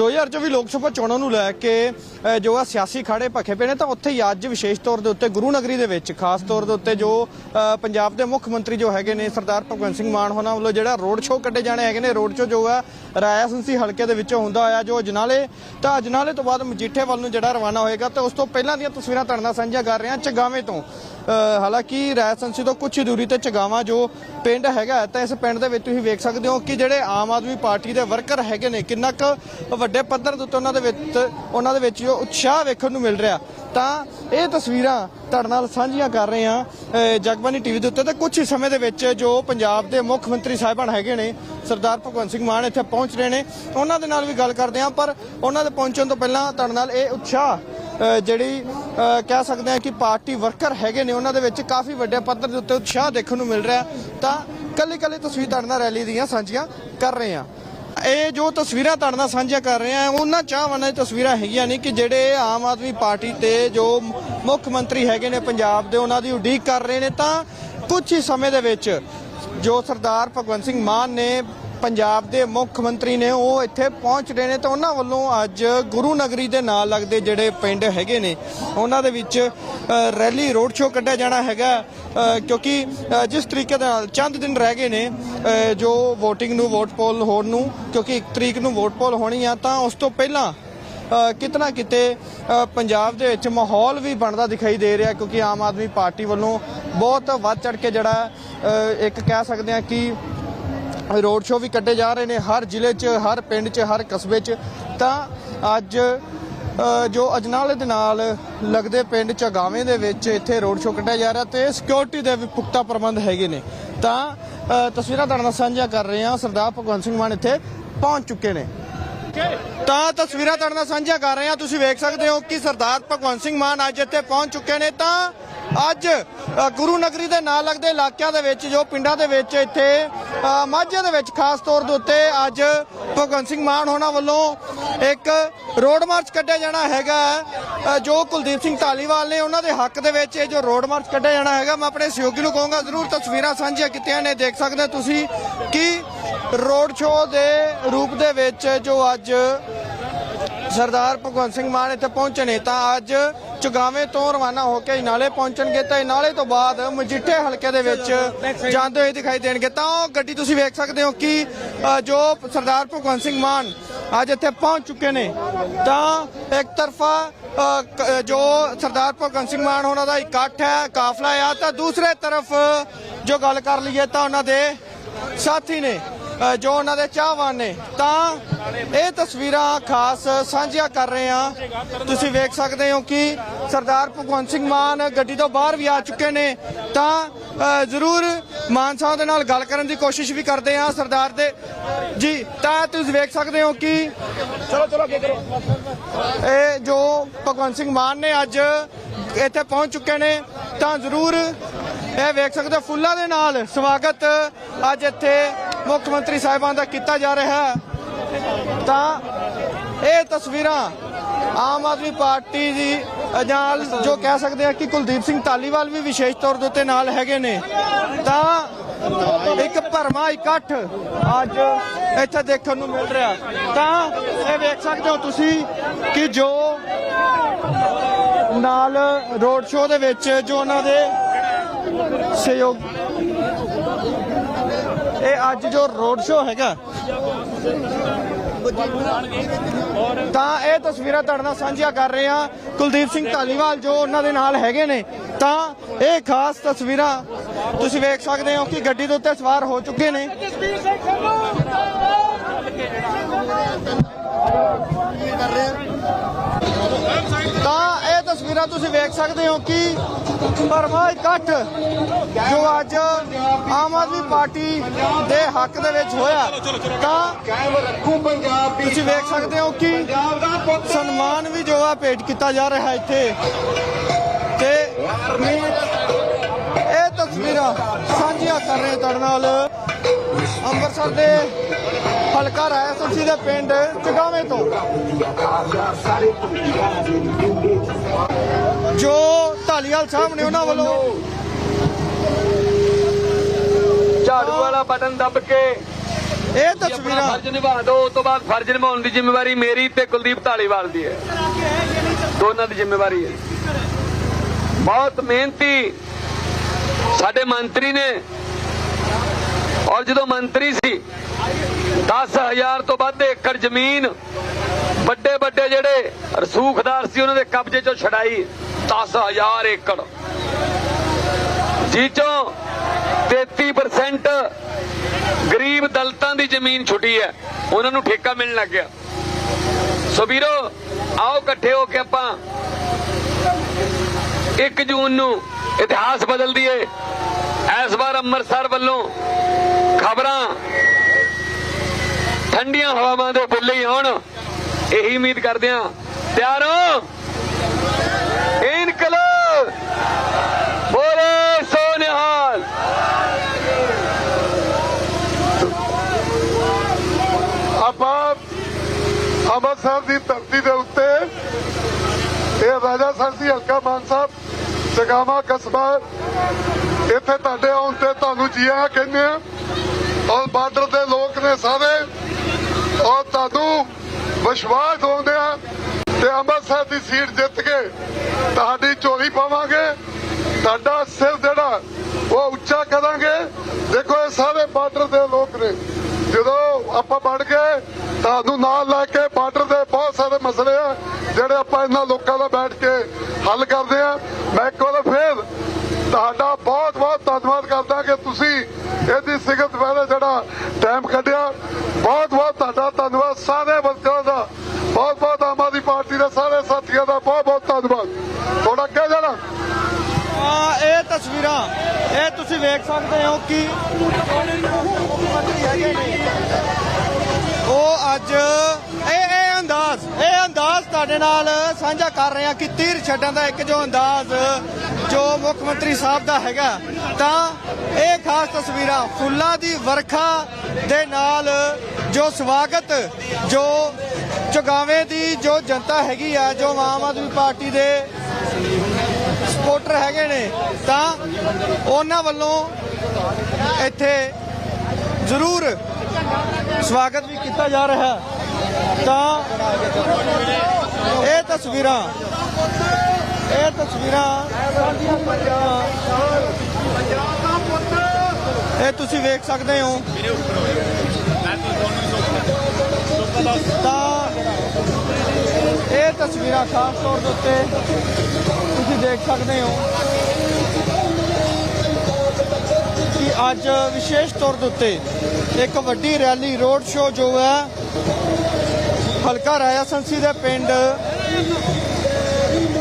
2024 ਲੋਕ ਸਭਾ ਚੋਣਾਂ ਨੂੰ ਲੈ ਕੇ ਜੋ ਆ ਸਿਆਸੀ ਖਾੜੇ ਭਖੇ ਪਏ ਨੇ, ਤਾਂ ਉੱਥੇ ਹੀ ਅੱਜ ਵਿਸ਼ੇਸ਼ ਤੌਰ ਦੇ ਉੱਤੇ ਗੁਰੂ ਨਗਰੀ ਦੇ ਵਿੱਚ, ਖਾਸ ਤੌਰ ਦੇ ਉੱਤੇ ਜੋ ਪੰਜਾਬ ਦੇ ਮੁੱਖ ਮੰਤਰੀ ਜੋ ਹੈਗੇ ਨੇ, ਸਰਦਾਰ ਭਗਵੰਤ ਸਿੰਘ ਮਾਨ ਹੋਣਾ ਵੱਲੋਂ ਜਿਹੜਾ ਰੋਡ ਸ਼ੋਅ ਕੱਢੇ ਜਾਣੇ ਹੈਗੇ ਨੇ, ਰੋਡ ਸ਼ੋਅ ਜੋ ਆ ਰਾਇਆ ਸੰਸੀ ਹਲਕੇ ਦੇ ਵਿੱਚੋਂ ਹੁੰਦਾ ਹੋਇਆ ਜੋ ਅਜਨਾਲੇ, ਤਾਂ ਅਜਨਾਲੇ ਤੋਂ ਬਾਅਦ ਮਜੀਠੇ ਵੱਲ ਨੂੰ ਜਿਹੜਾ ਰਵਾਨਾ ਹੋਏਗਾ, ਤੇ ਉਸ ਤੋਂ ਪਹਿਲਾਂ ਦੀਆਂ ਤਸਵੀਰਾਂ ਤੁਹਾਡੇ ਨਾਲ ਸਾਂਝੀਆਂ ਕਰ ਰਹੇ ਹਾਂ ਚਗਾਵੇਂ ਤੋਂ। ਹਾਲਾਂਕਿ ਰਾਇਆ ਸੰਸੀ ਤੋਂ ਕੁਝ ਹੀ ਦੂਰੀ ਤੇ ਚਗਾਵਾਂ ਜੋ ਪਿੰਡ ਹੈਗਾ ਤਾਂ ਇਸ ਪਿੰਡ ਦੇ ਵਿੱਚ ਤੁਸੀਂ ਵੇਖ ਸਕਦੇ ਹੋ ਕਿ ਜਿਹੜੇ ਆਮ ਆਦਮੀ ਪਾਰਟੀ ਦੇ ਵਰਕਰ ਹੈਗੇ ਨੇ, ਕਿੰਨਾ ਕੁ ਵੱਡੇ ਪੱਧਰ ਦੇ ਉੱਤੇ ਉਹਨਾਂ ਦੇ ਵਿੱਚ, ਉਹਨਾਂ ਦੇ ਵਿੱਚ ਜੋ ਉਤਸ਼ਾਹ ਵੇਖਣ ਨੂੰ ਮਿਲ ਰਿਹਾ ਤਾਂ ਇਹ ਤਸਵੀਰਾਂ ਤੁਹਾਡੇ ਨਾਲ ਸਾਂਝੀਆਂ ਕਰ ਰਹੇ ਹਾਂ ਅ, ਜਗਬਾਨੀ ਟੀਵੀ ਦੇ ਉੱਤੇ। ਤੇ ਕੁਝ ਹੀ ਸਮੇਂ ਦੇ ਵਿੱਚ ਜੋ ਪੰਜਾਬ ਦੇ ਮੁੱਖ ਮੰਤਰੀ ਸਾਹਿਬਾਨ ਹੈਗੇ ਨੇ ਸਰਦਾਰ ਭਗਵੰਤ ਸਿੰਘ ਮਾਨ ਇੱਥੇ ਪਹੁੰਚ ਰਹੇ ਨੇ। ਉਹਨਾਂ ਦੇ ਨਾਲ ਵੀ ਗੱਲ ਕਰਦੇ ਹਾਂ ਪਰ ਉਹਨਾਂ ਦੇ ਪਹੁੰਚਣ ਤੋਂ ਪਹਿਲਾਂ ਤੁਹਾਡੇ ਨਾਲ ਇਹ ਉਤਸ਼ਾਹ ਜਿਹੜੀ ਕਹਿ ਸਕਦੇ ਹਾਂ ਕਿ ਪਾਰਟੀ ਵਰਕਰ ਹੈਗੇ ਨੇ ਉਹਨਾਂ ਦੇ ਵਿੱਚ ਕਾਫੀ ਵੱਡੇ ਪੱਧਰ ਦੇ ਉੱਤੇ ਉਤਸ਼ਾਹ ਦੇਖਣ ਨੂੰ ਮਿਲ ਰਿਹਾ। ਤਾਂ ਕੱਲੀ ਕੱਲੀ ਤਸਵੀਰ ਤੁਹਾਡੇ ਨਾਲ ਰੈਲੀ ਦੀਆਂ ਸਾਂਝੀਆਂ ਕਰ ਰਹੇ ਹਾਂ। ਇਹ ਜੋ ਤਸਵੀਰਾਂ ਤੁਹਾਡੇ ਨਾਲ ਸਾਂਝੀਆਂ ਕਰ ਰਹੇ ਹਾਂ, ਉਹਨਾਂ ਚਾਹਵਾਨਾਂ ਦੀ ਤਸਵੀਰਾਂ ਹੈਗੀਆਂ ਨਹੀਂ ਕਿ ਜਿਹੜੇ ਆਮ ਆਦਮੀ ਪਾਰਟੀ ਤੇ ਜੋ ਮੁੱਖ ਮੰਤਰੀ ਹੈਗੇ ਨੇ ਪੰਜਾਬ ਦੇ, ਉਹਨਾਂ ਦੀ ਉਡੀਕ ਕਰ ਰਹੇ ਨੇ, ਤਾਂ ਕੁਝ ਹੀ ਸਮੇਂ ਦੇ ਵਿੱਚ ਜੋ ਸਰਦਾਰ ਭਗਵੰਤ ਸਿੰਘ ਮਾਨ ਨੇ ਪੰਜਾਬ ਦੇ ਮੁੱਖ ਮੰਤਰੀ ਨੇ ਉਹ ਇੱਥੇ ਪਹੁੰਚ ਰਹੇ ਨੇ ਤਾਂ ਉਹਨਾਂ ਵੱਲੋਂ ਅੱਜ ਗੁਰੂ ਨਗਰੀ ਦੇ ਨਾਲ ਲੱਗਦੇ ਜਿਹੜੇ ਪਿੰਡ ਹੈਗੇ ਨੇ ਉਹਨਾਂ ਦੇ ਵਿੱਚ ਰੈਲੀ ਰੋਡ ਸ਼ੋਅ ਕੱਢਿਆ ਜਾਣਾ ਹੈਗਾ ਕਿਉਂਕਿ ਜਿਸ ਤਰੀਕੇ ਦੇ ਨਾਲ ਚੰਦ ਦਿਨ ਰਹਿ ਗਏ ਨੇ ਜੋ VOTING ਨੂੰ ਵੋਟ ਪੋਲ ਹੋਣ ਨੂੰ ਕਿਉਂਕਿ 1 ਤਰੀਕ ਨੂੰ ਵੋਟ ਪੋਲ ਹੋਣੀ ਆ ਤਾਂ ਉਸ ਤੋਂ ਪਹਿਲਾਂ ਅ, ਕਿਤਨਾ ਕਿਤੇ ਪੰਜਾਬ ਦੇ ਵਿੱਚ ਮਾਹੌਲ ਵੀ ਬਣਦਾ ਦਿਖਾਈ ਦੇ ਰਿਹਾ ਕਿਉਂਕਿ ਆਮ ਆਦਮੀ ਪਾਰਟੀ ਵੱਲੋਂ ਬਹੁਤ ਵੱਧ ਚੜ ਕੇ ਜਿਹੜਾ ਇੱਕ ਕਹਿ ਸਕਦੇ ਆ ਕਿ ਰੋਡ ਸ਼ੋਅ ਵੀ ਕੱਢੇ ਜਾ ਰਹੇ ਨੇ ਹਰ ਜ਼ਿਲ੍ਹੇ 'ਚ, ਹਰ ਪਿੰਡ 'ਚ, ਹਰ ਕਸਬੇ 'ਚ। ਤਾਂ ਅੱਜ ਜੋ ਅਜਨਾਲੇ ਦੇ ਨਾਲ ਲੱਗਦੇ ਪਿੰਡ ਚਗਾਵੇਂ ਦੇ ਵਿੱਚ ਇੱਥੇ ਰੋਡ ਸ਼ੋਅ ਕੱਢਿਆ ਜਾ ਰਿਹਾ ਤੇ ਸਿਕਿਉਰਿਟੀ ਦੇ ਵੀ ਪੁਖਤਾ ਪ੍ਰਬੰਧ ਹੈਗੇ ਨੇ। ਤਾਂ ਤਸਵੀਰਾਂ ਤੁਹਾਡੇ ਨਾਲ ਸਾਂਝੀਆਂ ਕਰ ਰਹੇ ਹਾਂ। ਸਰਦਾਰ ਭਗਵੰਤ ਸਿੰਘ ਮਾਨ ਇੱਥੇ ਪਹੁੰਚ ਚੁੱਕੇ ਨੇ। ਤਾਂ ਤਸਵੀਰਾਂ ਤੁਹਾਡੇ ਨਾਲ ਸਾਂਝੀਆਂ ਕਰ ਰਹੇ ਹਾਂ। ਤੁਸੀਂ ਵੇਖ ਸਕਦੇ ਹੋ ਕਿ ਸਰਦਾਰ ਭਗਵੰਤ ਸਿੰਘ ਮਾਨ ਅੱਜ ਇੱਥੇ ਪਹੁੰਚ ਚੁੱਕੇ ਨੇ। ਤਾਂ ਅੱਜ ਗੁਰੂ ਨਗਰੀ ਦੇ ਨਾਲ ਲੱਗਦੇ ਇਲਾਕਿਆਂ ਦੇ ਵਿੱਚ ਜੋ ਪਿੰਡਾਂ ਦੇ ਵਿੱਚ ਇੱਥੇ ਅ, ਮਾਝੇ ਦੇ ਵਿੱਚ ਖਾਸ ਤੌਰ ਦੇ ਉੱਤੇ ਅੱਜ ਭਗਵੰਤ ਸਿੰਘ ਮਾਨ ਹੋਣਾ ਵੱਲੋਂ ਇੱਕ ਰੋਡ ਮਾਰਚ ਕੱਢਿਆ ਜਾਣਾ ਹੈਗਾ। ਜੋ ਕੁਲਦੀਪ ਸਿੰਘ ਢਾਲੀਵਾਲ ਨੇ ਉਹਨਾਂ ਦੇ ਹੱਕ ਦੇ ਵਿੱਚ ਇਹ ਜੋ ਰੋਡ ਮਾਰਚ ਕੱਢਿਆ ਜਾਣਾ ਹੈਗਾ ਮੈਂ ਆਪਣੇ ਸਹਿਯੋਗੀ ਨੂੰ ਕਹੂੰਗਾ ਜ਼ਰੂਰ ਤਸਵੀਰਾਂ ਸਾਂਝੀਆਂ ਕੀਤੀਆਂ ਨੇ ਦੇਖ ਸਕਦੇ ਹੋ ਤੁਸੀਂ ਕਿ ਰੋਡ ਸ਼ੋਅ ਦੇ ਰੂਪ ਦੇ ਵਿੱਚ ਜੋ ਅੱਜ ਸਰਦਾਰ ਭਗਵੰਤ ਸਿੰਘ ਮਾਨ ਇੱਥੇ ਪਹੁੰਚੇ ਨੇ ਤਾਂ ਅੱਜ ਚੁਗਾਵੇਂ ਤੋਂ ਰਵਾਨਾ ਹੋ ਕੇ ਇਨਾਲੇ ਪਹੁੰਚਣਗੇ ਤਾਂ ਇਨਾਲੇ ਤੋਂ ਬਾਅਦ ਮਜੀਠੇ ਹਲਕੇ ਦੇ ਵਿੱਚ ਜਾਂਦੇ ਹੋਏ ਦਿਖਾਈ ਦੇਣਗੇ। ਤਾਂ ਉਹ ਗੱਡੀ ਤੁਸੀਂ ਵੇਖ ਸਕਦੇ ਹੋ ਕਿ ਜੋ ਸਰਦਾਰ ਭਗਵੰਤ ਸਿੰਘ ਮਾਨ ਅੱਜ ਇੱਥੇ ਪਹੁੰਚ ਚੁੱਕੇ ਨੇ। ਤਾਂ ਇੱਕ ਤਰਫਾ ਜੋ ਸਰਦਾਰ ਭਗਵੰਤ ਸਿੰਘ ਮਾਨ ਉਹਨਾਂ ਦਾ ਇਕੱਠ ਹੈ ਕਾਫਲਾ ਆ ਤਾਂ ਦੂਸਰੇ ਤਰਫ ਜੋ ਗੱਲ ਕਰ ਲਈਏ ਤਾਂ ਉਹਨਾਂ ਦੇ ਸਾਥੀ ਨੇ। ਜੋ ਉਹਨਾਂ ਦੇ ਚਾਹਵਾਨ ਨੇ ਤਾਂ ਇਹ ਤਸਵੀਰਾਂ ਖਾਸ ਸਾਂਝੀਆਂ ਕਰ ਰਹੇ ਹਾਂ। ਤੁਸੀਂ ਵੇਖ ਸਕਦੇ ਹੋ ਕਿ ਸਰਦਾਰ ਭਗਵੰਤ ਸਿੰਘ ਮਾਨ ਗੱਡੀ ਤੋਂ ਬਾਹਰ ਵੀ ਆ ਚੁੱਕੇ ਨੇ। ਤਾਂ ਜ਼ਰੂਰ ਮਾਨ ਸਾਹਿਬ ਦੇ ਨਾਲ ਗੱਲ ਕਰਨ ਦੀ ਕੋਸ਼ਿਸ਼ ਵੀ ਕਰਦੇ ਹਾਂ ਸਰਦਾਰ ਦੇ। ਜੀ ਤਾਂ ਤੁਸੀਂ ਵੇਖ ਸਕਦੇ ਹੋ ਕਿ ਚਲੋ ਚਲੋ ਅੱਗੇ ਕਰੋ। ਇਹ ਜੋ ਭਗਵੰਤ ਸਿੰਘ ਮਾਨ ਨੇ ਅੱਜ ਇੱਥੇ ਪਹੁੰਚ ਚੁੱਕੇ ਨੇ ਤਾਂ ਜ਼ਰੂਰ ਇਹ ਵੇਖ ਸਕਦੇ ਹੋ ਫੁੱਲਾਂ ਦੇ ਨਾਲ ਸਵਾਗਤ ਅੱਜ ਇੱਥੇ ਮੁੱਖ ਮੰਤਰੀ ਸਾਹਿਬਾਨ ਦਾ ਕੀਤਾ ਜਾ ਰਿਹਾ ਹੈ। ਤਾਂ ਇਹ ਤਸਵੀਰਾਂ ਆਮ ਆਦਮੀ ਪਾਰਟੀ ਦੀ ਨਾਲ ਜੋ ਕਹਿ ਸਕਦੇ ਆ ਕਿ ਕੁਲਦੀਪ ਸਿੰਘ ਧਾਲੀਵਾਲ ਵੀ ਵਿਸ਼ੇਸ਼ ਤੌਰ ਦੇ ਉੱਤੇ ਨਾਲ ਹੈਗੇ ਨੇ। ਤਾਂ ਇੱਕ ਭਰਮਾ ਇਕੱਠ ਅੱਜ ਇੱਥੇ ਦੇਖਣ ਨੂੰ ਮਿਲ ਰਿਹਾ। ਤਾਂ ਇਹ ਵੇਖ ਸਕਦੇ ਹੋ ਤੁਸੀਂ ਕਿ ਜੋ ਨਾਲ ਰੋਡ ਸ਼ੋਅ ਦੇ ਵਿੱਚ ਜੋ ਉਹਨਾਂ ਦੇ ਸਹਿਯੋਗ ਇਹ ਅੱਜ ਜੋ ਰੋਡ ਸ਼ੋਅ ਹੈਗਾ, ਤਾਂ ਇਹ ਤਸਵੀਰਾਂ ਤੁਹਾਡੇ ਨਾਲ ਸਾਂਝੀਆਂ ਕਰ ਰਹੇ ਹਾਂ। ਕੁਲਦੀਪ ਸਿੰਘ ਧਾਲੀਵਾਲ ਜੋ ਉਹਨਾਂ ਦੇ ਨਾਲ ਹੈਗੇ ਨੇ, ਤਾਂ ਇਹ ਖਾਸ ਤਸਵੀਰਾਂ ਤੁਸੀਂ ਵੇਖ ਸਕਦੇ ਹੋ ਕਿ ਗੱਡੀ ਦੇ ਉੱਤੇ ਸਵਾਰ ਹੋ ਚੁੱਕੇ ਨੇ। ਤਾਂ ਇਹ ਤਸਵੀਰਾਂ ਤੁਸੀਂ ਵੇਖ ਸਕਦੇ ਹੋ ਕਿ ਭਰਮਾ ਇਕੱਠ ਜੋ ਅੱਜ ਆਮ ਆਦਮੀ ਪਾਰਟੀ ਦੇ ਹੱਕ ਦੇ ਵਿੱਚ ਹੋਇਆ ਤਾਂ ਕਾਇਮ ਰੱਖੂ ਪੰਜਾਬ ਦੀ ਤੁਸੀਂ ਵੇਖ ਸਕਦੇ ਹੋ ਕਿ ਪੰਜਾਬ ਦਾ ਪੁੱਤ। ਸਨਮਾਨ ਵੀ ਜੋ ਆ ਭੇਟ ਕੀਤਾ ਜਾ ਰਿਹਾ ਇੱਥੇ। ਤੇ ਇਹ ਤਸਵੀਰਾਂ ਸਾਂਝੀਆਂ ਕਰ ਰਹੇ ਤੁਹਾਡੇ ਨਾਲ। ਅੰਮ੍ਰਿਤਸਰ ਦੇ ਹਲਕਾ ਰਾਇਆ ਸੰਸੀ ਦੇ ਪਿੰਡ ਚਗਾਵੇਂ ਤੋਂ। ਜੋ ਢਾਲੀਵਾਲ ਸਾਹਿਬ ਨੇ ਉਹਨਾਂ ਵੱਲੋਂ ਝਾੜੂ ਵਾਲਾ ਬਟਨ ਦੱਬ ਕੇ ਇਹ ਤਸਵੀਰਾਂ ਫਰਜ਼ ਨਿਭਾ ਦਿਓ ਉਸ ਤੋਂ ਬਾਅਦ ਫਰਜ਼ ਨਿਭਾਉਣ ਦੀ ਜ਼ਿੰਮੇਵਾਰੀ ਮੇਰੀ ਤੇ ਕੁਲਦੀਪ ਢਾਲੀਵਾਲ ਦੀ ਹੈ। ਦੋਨਾਂ ਦੀ ਜ਼ਿੰਮੇਵਾਰੀ ਹੈ। ਬਹੁਤ ਮਿਹਨਤੀ ਸਾਡੇ ਮੰਤਰੀ ਨੇ ਔਰ ਜਦੋਂ ਮੰਤਰੀ ਸੀ 10000 ਤੋਂ ਵੱਧ ਏਕੜ ਜ਼ਮੀਨ, ਵੱਡੇ ਵੱਡੇ ਜਿਹੜੇ ਰਸੂਖਦਾਰ ਸੀ, ਉਹਨਾਂ ਦੇ ਕਬਜ਼ੇ ਚੋਂ ਛਡਾਈ 10000 ਏਕੜ। ਜੀ ਚੋਂ 33% ਗਰੀਬ ਦਲਤਾਂ ਦੀ ਜ਼ਮੀਨ ਛੁੱਟੀ ਹੈ, ਉਹਨਾਂ ਨੂੰ ਠੇਕਾ ਮਿਲਣ ਲੱਗ ਗਿਆ। ਸੋ ਵੀਰੋ, ਆਓ ਇਕੱਠੇ ਹੋ ਕੇ ਆਪਾਂ 1 ਜੂਨ ਨੂੰ ਇਤਿਹਾਸ ਬਦਲ ਦਈਏ। ਇਸ ਵਾਰ ਅੰਮ੍ਰਿਤਸਰ ਵੱਲੋਂ ਖਬਰਾਂ। ਠੰਡੀਆਂ ਹਵਾਵਾਂ ਦੇ ਬੁੱਲੇ ਹੀ ਆਉਣ ਇਹੀ ਉਮੀਦ ਕਰਦੇ ਹਾਂ। ਤਿਆਰ? ਹੋ ਇਨਕਲਾਬ! ਬੋਲੇ ਸੋ ਆਪਾਂ ਅੰਮ੍ਰਿਤਸਰ ਦੀ ਧਰਤੀ ਦੇ ਉੱਤੇ ਇਹ ਰਾਜਾ ਸਰਸੀ ਹਲਕਾ ਮਾਨ ਸਾਹਿਬ ਸਗਾਵਾ ਕਸਬਾ। ਇੱਥੇ ਤੁਹਾਡੇ ਆਉਣ ਤੇ ਤੁਹਾਨੂੰ ਜੀ ਆਇਆਂ ਕਹਿੰਦੇ ਆ ਔਰ ਬਾਰਡਰ ਦੇ ਲੋਕ ਨੇ ਸਾਰੇ, ਔਰ ਤੁਹਾਨੂੰ ਵਿਸ਼ਵਾਸ ਦਿਵਾਉਂਦੇ ਆ ਤੇ ਅੰਮ੍ਰਿਤਸਰ ਦੀ ਸੀਟ ਜਿੱਤ ਕੇ ਤੁਹਾਡੀ ਝੋਲੀ ਪਾਵਾਂਗੇ। ਤੁਹਾਡਾ ਸਿਰ ਜਿਹੜਾ, ਉਹ ਉੱਚਾ ਕਰਾਂਗੇ। ਦੇਖੋ ਇਹ ਸਾਰੇ ਬਾਰਡਰ ਦੇ ਲੋਕ ਨੇ। ਜਦੋਂ ਆਪਾਂ ਬਣ ਗਏ ਤੁਹਾਨੂੰ ਨਾਲ ਲੈ ਕੇ ਬਾਰਡਰ ਦੇ ਬਹੁਤ ਸਾਰੇ ਮਸਲੇ ਆ, ਜਿਹੜੇ ਆਪਾਂ ਇਹਨਾਂ ਲੋਕਾਂ ਦਾ ਬੈਠ ਕੇ ਹੱਲ ਕਰਦੇ ਆ। ਮੈਂ ਇੱਕ ਵਾਰ ਫੇਰ ਤੁਹਾਡਾ ਬਹੁਤ ਬਹੁਤ ਧੰਨਵਾਦ ਕਰਦਾ ਕਿ ਤੁਸੀਂ ਇਹਦੀ ਸਿਗਤ ਵੇਲੇ ਜਿਹੜਾ ਟਾਈਮ ਕੱਢਿਆ। ਬਹੁਤ ਬਹੁਤ ਤੁਹਾਡਾ ਧੰਨਵਾਦ ਸਾਰੇ ਵਰਕਰਾਂ ਦਾ। ਬਹੁਤ ਬਹੁਤ ਆਮ ਆਦਮੀ ਪਾਰਟੀ ਦੇ ਸਾਰੇ ਸਾਥੀਆਂ ਦਾ ਬਹੁਤ ਬਹੁਤ ਧੰਨਵਾਦ। ਥੋੜਾ ਅੱਗੇ ਜਾਣਾ। ਆ ਇਹ ਤਸਵੀਰਾਂ, ਇਹ ਤੁਸੀਂ ਵੇਖ ਸਕਦੇ ਹੋ ਕਿ ਉਹ ਅੱਜ ਇਹ ਇਹ ਅੰਦਾਜ਼ ਇਹ ਅੰਦਾਜ਼ ਤੁਹਾਡੇ ਨਾਲ ਸਾਂਝਾ ਕਰ ਰਹੇ ਹਾਂ ਕਿ ਤੀਰ ਛੱਡਣ ਦਾ ਇੱਕ ਜੋ ਅੰਦਾਜ਼ ਜੋ ਮੁੱਖ ਮੰਤਰੀ ਸਾਹਿਬ ਦਾ ਹੈਗਾ, ਤਾਂ ਇਹ ਖਾਸ ਤਸਵੀਰਾਂ ਫੁੱਲਾਂ ਦੀ ਵਰਖਾ ਦੇ ਨਾਲ ਜੋ ਸਵਾਗਤ, ਜੋ ਚੁਗਾਵੇਂ ਦੀ ਜੋ ਜਨਤਾ ਹੈਗੀ ਆ, ਜੋ ਆਮ ਆਦਮੀ ਪਾਰਟੀ ਦੇ ਸਪੋਰਟਰ ਹੈਗੇ ਨੇ, ਤਾਂ ਉਹਨਾਂ ਵੱਲੋਂ ਇੱਥੇ ਜ਼ਰੂਰ ਸਵਾਗਤ ਵੀ ਕੀਤਾ ਜਾ ਰਿਹਾ। ਤਾਂ ਇਹ ਤਸਵੀਰਾਂ ਇਹ ਤਸਵੀਰਾਂ ਸਾਂਝੀਆਂ ਕਰੀਆਂ। ਇਹ ਤੁਸੀਂ ਵੇਖ ਸਕਦੇ ਹੋ ਤਾਂ ਇਹ ਤਸਵੀਰਾਂ ਖਾਸ ਤੌਰ ਦੇ ਉੱਤੇ ਤੁਸੀਂ ਦੇਖ ਸਕਦੇ ਹੋ ਕਿ ਅੱਜ ਵਿਸ਼ੇਸ਼ ਤੌਰ ਦੇ ਉੱਤੇ ਇੱਕ ਵੱਡੀ ਰੈਲੀ, ਰੋਡ ਸ਼ੋਅ ਜੋ ਹੈ, ਹਲਕਾ ਰਾਇਆ ਸੰਸੀ ਦੇ ਪਿੰਡ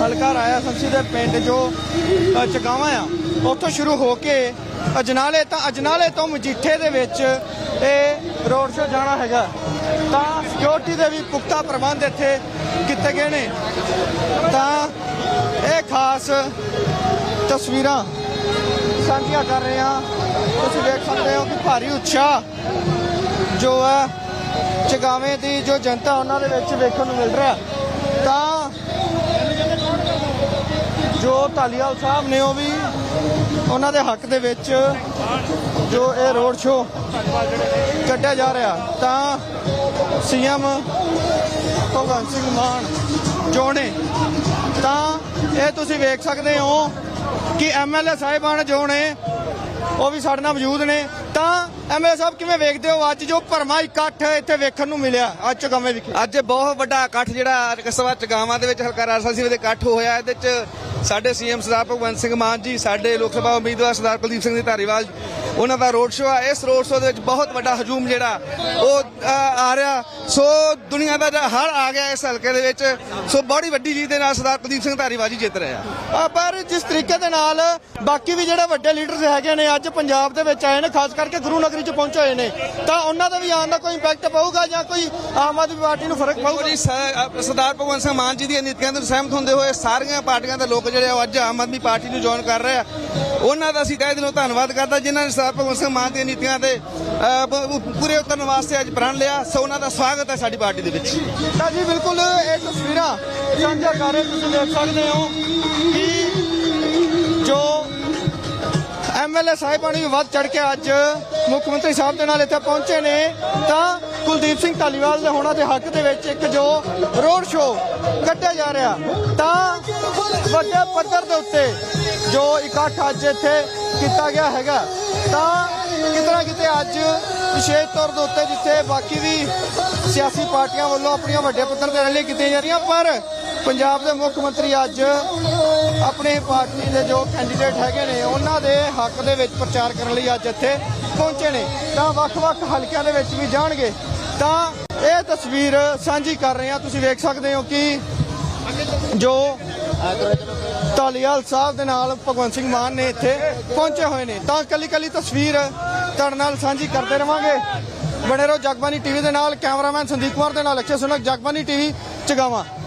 ਹਲਕਾ ਰਾਇਆ ਸੰਸੀ ਦੇ ਪਿੰਡ ਜੋ ਅ, ਚਗਾਵਾਂ ਆ ਉੱਥੋਂ ਸ਼ੁਰੂ ਹੋ ਕੇ ਅਜਨਾਲੇ ਤਾਂ ਅਜਨਾਲੇ ਤੋਂ ਮਜੀਠੇ ਦੇ ਵਿੱਚ ਇਹ ਰੋਡ ਸ਼ੋਅ ਜਾਣਾ ਹੈਗਾ। ਤਾਂ ਸਿਕਿਉਰਿਟੀ ਦੇ ਵੀ ਪੁਖਤਾ ਪ੍ਰਬੰਧ ਇੱਥੇ ਕੀਤੇ ਗਏ ਨੇ। ਤਾਂ ਇਹ ਖਾਸ ਤਸਵੀਰਾਂ ਸਾਂਝੀਆਂ ਕਰ ਰਹੇ ਹਾਂ। ਤੁਸੀਂ ਦੇਖ ਸਕਦੇ ਹੋ ਕਿ ਭਾਰੀ ਉਤਸ਼ਾਹ ਜੋ ਹੈ ਚਗਾਵੇਂ ਦੀ ਜੋ ਜਨਤਾ ਉਹਨਾਂ ਦੇ ਵਿੱਚ ਵੇਖਣ ਨੂੰ ਮਿਲ ਰਿਹਾ। ਤਾਂ ਜੋ ਧਾਲੀਵਾਲ ਸਾਹਿਬ ਨੇ ਉਹ ਵੀ ਉਹਨਾਂ ਦੇ ਹੱਕ ਦੇ ਵਿੱਚ ਜੋ ਇਹ ਰੋਡ ਸ਼ੋਅ ਕੱਢਿਆ ਜਾ ਰਿਹਾ, ਤਾਂ ਸੀਐਮ ਭਗਵੰਤ ਸਿੰਘ ਮਾਨ ਜੋ ਨੇ ਤਾਂ ਇਹ ਤੁਸੀਂ ਵੇਖ ਸਕਦੇ ਹੋ ਕਿ ਐਮਐਲਏ ਸਾਹਿਬਾਨ ਜੋ ਨੇ ਉਹ ਵੀ ਸਾਡੇ ਨਾਲ ਮੌਜੂਦ ਨੇ, ਤਾਂ ਐਮਐਲਏ ਸਾਹਿਬ ਕਿਵੇਂ ਵੇਖਦੇ ਹੋ ਅੱਜ ਜੋ ਭਰਮਾ ਇਕੱਠ ਇੱਥੇ ਵੇਖਣ ਨੂੰ ਮਿਲਿਆ, ਅੱਜ ਚਗਾਵੇਂ ਵਿਖੇ? ਅੱਜ ਬਹੁਤ ਵੱਡਾ ਇਕੱਠ ਜਿਹੜਾ ਕਸਬਾ ਚਗਾਵਾਂ ਦੇ ਵਿੱਚ ਹਲਕਾ ਰਾਜਸਥਾਨ ਦੇ ਇਕੱਠ ਹੋਇਆ, ਇਹਦੇ ਵਿੱਚ ਸਾਡੇ ਸੀਐਮ ਸਰਦਾਰ ਭਗਵੰਤ ਸਿੰਘ ਮਾਨ ਜੀ ਸਾਡੇ ਲੋਕ ਸਭਾ ਉਮੀਦਵਾਰ ਸਰਦਾਰ ਕੁਲਦੀਪ ਸਿੰਘ ਜੀ ਧਾਰੀਵਾਲ ਉਹਨਾਂ ਦਾ ਰੋਡ ਸ਼ੋਅ ਆ। ਇਸ ਰੋਡ ਸ਼ੋਅ ਦੇ ਵਿੱਚ ਬਹੁਤ ਵੱਡਾ ਹਜੂਮ ਜਿਹੜਾ ਉਹ ਆ ਰਿਹਾ। ਸੋ ਦੁਨੀਆ ਦਾ ਹੜ ਆ ਗਿਆ ਇਸ ਹਲਕੇ ਦੇ ਵਿੱਚ ਸੋ ਬੜੀ ਵੱਡੀ ਜੀਤ ਦੇ ਨਾਲ ਸਰਦਾਰ ਕੁਲਦੀਪ ਸਿੰਘ ਧਾਰੀਵਾਲ ਜੀ ਜਿੱਤ ਰਹੇ ਆ। ਪਰ ਜਿਸ ਤਰੀਕੇ ਦੇ ਨਾਲ ਬਾਕੀ ਵੀ ਜਿਹੜੇ ਵੱਡੇ ਲੀਡਰਸ ਹੈਗੇ ਨੇ ਅੱਜ ਪੰਜਾਬ ਦੇ ਵਿੱਚ ਆਏ ਨੇ ਖਾਸ ਕਰਕੇ ਗੁਰੂ ਨਗਰੀ ਚ ਪਹੁੰਚੇ ਹੋਏ ਨੇ ਤਾਂ ਉਹਨਾਂ ਦਾ ਵੀ ਆਉਣ ਦਾ ਕੋਈ ਇੰਪੈਕਟ ਪਊਗਾ ਜਾਂ ਕੋਈ ਆਮ ਆਦਮੀ ਪਾਰਟੀ ਨੂੰ ਫ਼ਰਕ ਪਊਗਾ? ਜੀ ਸਰਦਾਰ ਭਗਵੰਤ ਸਿੰਘ ਮਾਨ ਜੀ ਦੀਆਂ ਨੀਤੀਆਂ ਤੋਂ ਸਹਿਮਤ ਹੁੰਦੇ ਹੋਏ ਸਾਰੀਆਂ ਪਾਰਟੀਆਂ ਦੇ ਲੋਕ ਜਿਹੜੇ ਉਹ ਅੱਜ ਆਮ ਆਦਮੀ ਪਾਰਟੀ ਨੂੰ ਜੁਆਇਨ ਕਰ ਰਹੇ ਆ, ਉਹਨਾਂ ਦਾ ਅਸੀਂ ਤਹਿ ਦਿਲੋਂ ਧੰਨਵਾਦ ਕਰਦਾ, ਜਿਨ੍ਹਾਂ ਨੇ ਸਰਦਾਰ ਭਗਵੰਤ ਸਿੰਘ ਮਾਨ ਦੀਆਂ ਨੀਤੀਆਂ ਤੇ ਪੂਰੇ ਉਤਰਨ ਵਾਸਤੇ ਅੱਜ ਪ੍ਰਣ ਲਿਆ, ਸੋ ਉਹਨਾਂ ਦਾ ਸਵਾਗਤ ਹੈ ਸਾਡੀ ਪਾਰਟੀ ਦੇ ਵਿੱਚ। ਤਾਂ ਜੀ ਬਿਲਕੁਲ ਇਹ ਤਸਵੀਰਾਂ ਸਾਂਝਾ ਕਰ ਰਹੇ ਤੁਸੀਂ ਦੇਖ ਸਕਦੇ ਹੋ ਕਿ ਜੋ ਐਮਐਲਏ ਸਾਹਿਬਾਨੀ ਵੀ ਵੱਧ ਚੜ ਕੇ ਅੱਜ ਮੁੱਖ ਮੰਤਰੀ ਸਾਹਿਬ ਦੇ ਨਾਲ ਇੱਥੇ ਪਹੁੰਚੇ ਨੇ। ਤਾਂ ਕੁਲਦੀਪ ਸਿੰਘ ਧਾਲੀਵਾਲ ਦੇ ਹੋਣਾ ਦੇ ਹੱਕ ਦੇ ਵਿੱਚ ਇੱਕ ਜੋ ਰੋਡ ਸ਼ੋਅ ਕੱਢਿਆ ਜਾ ਰਿਹਾ। ਤਾਂ ਵੱਡੇ ਪੱਧਰ ਦੇ ਉੱਤੇ ਜੋ ਇਕੱਠ ਅੱਜ ਇੱਥੇ ਕੀਤਾ ਗਿਆ ਹੈਗਾ। ਤਾਂ ਕਿਤੇ ਨਾ ਕਿਤੇ ਅੱਜ ਵਿਸ਼ੇਸ਼ ਤੌਰ ਦੇ ਉੱਤੇ ਜਿੱਥੇ ਬਾਕੀ ਵੀ ਸਿਆਸੀ ਪਾਰਟੀਆਂ ਵੱਲੋਂ ਆਪਣੀਆਂ ਵੱਡੇ ਪੱਧਰ ਤੇ ਰੈਲੀ ਕੀਤੀਆਂ ਜਾ ਰਹੀਆਂ, ਪਰ ਪੰਜਾਬ ਦੇ ਮੁੱਖ ਮੰਤਰੀ ਅੱਜ ਆਪਣੀ ਪਾਰਟੀ ਦੇ ਜੋ ਕੈਂਡੀਡੇਟ ਹੈਗੇ ਨੇ, ਉਹਨਾਂ ਦੇ ਹੱਕ ਦੇ ਵਿੱਚ ਪ੍ਰਚਾਰ ਕਰਨ ਲਈ ਅੱਜ ਇੱਥੇ ਪਹੁੰਚੇ ਨੇ। ਤਾਂ ਵੱਖ-ਵੱਖ ਹਲਕਿਆਂ ਦੇ ਵਿੱਚ ਵੀ ਜਾਣਗੇ। ਤਾਂ ਇਹ ਤਸਵੀਰ ਸਾਂਝੀ ਕਰ ਰਹੇ ਹਾਂ। ਤੁਸੀਂ ਵੇਖ ਸਕਦੇ ਹੋ ਕਿ ਜੋ ਧਾਲੀਵਾਲ ਸਾਹਿਬ ਦੇ ਨਾਲ ਭਗਵੰਤ ਸਿੰਘ ਮਾਨ ਨੇ ਇੱਥੇ ਪਹੁੰਚੇ ਹੋਏ ਨੇ। ਤਾਂ ਕੱਲੀ ਕੱਲੀ ਤਸਵੀਰ ਤੁਹਾਡੇ ਨਾਲ ਸਾਂਝੀ ਕਰਦੇ ਰਵਾਂਗੇ। ਬਣੇ ਰਹੋ ਜਗਬਾਨੀ ਟੀਵੀ ਦੇ ਨਾਲ, ਕੈਮਰਾਮੈਨ ਸੰਦੀਪ ਕੁਮਾਰ ਦੇ ਨਾਲ ਅਕਸ਼ੇ ਸੁਨਕ ਜਗਬਾਨੀ ਟੀਵੀ, ਚਗਾਵਾ।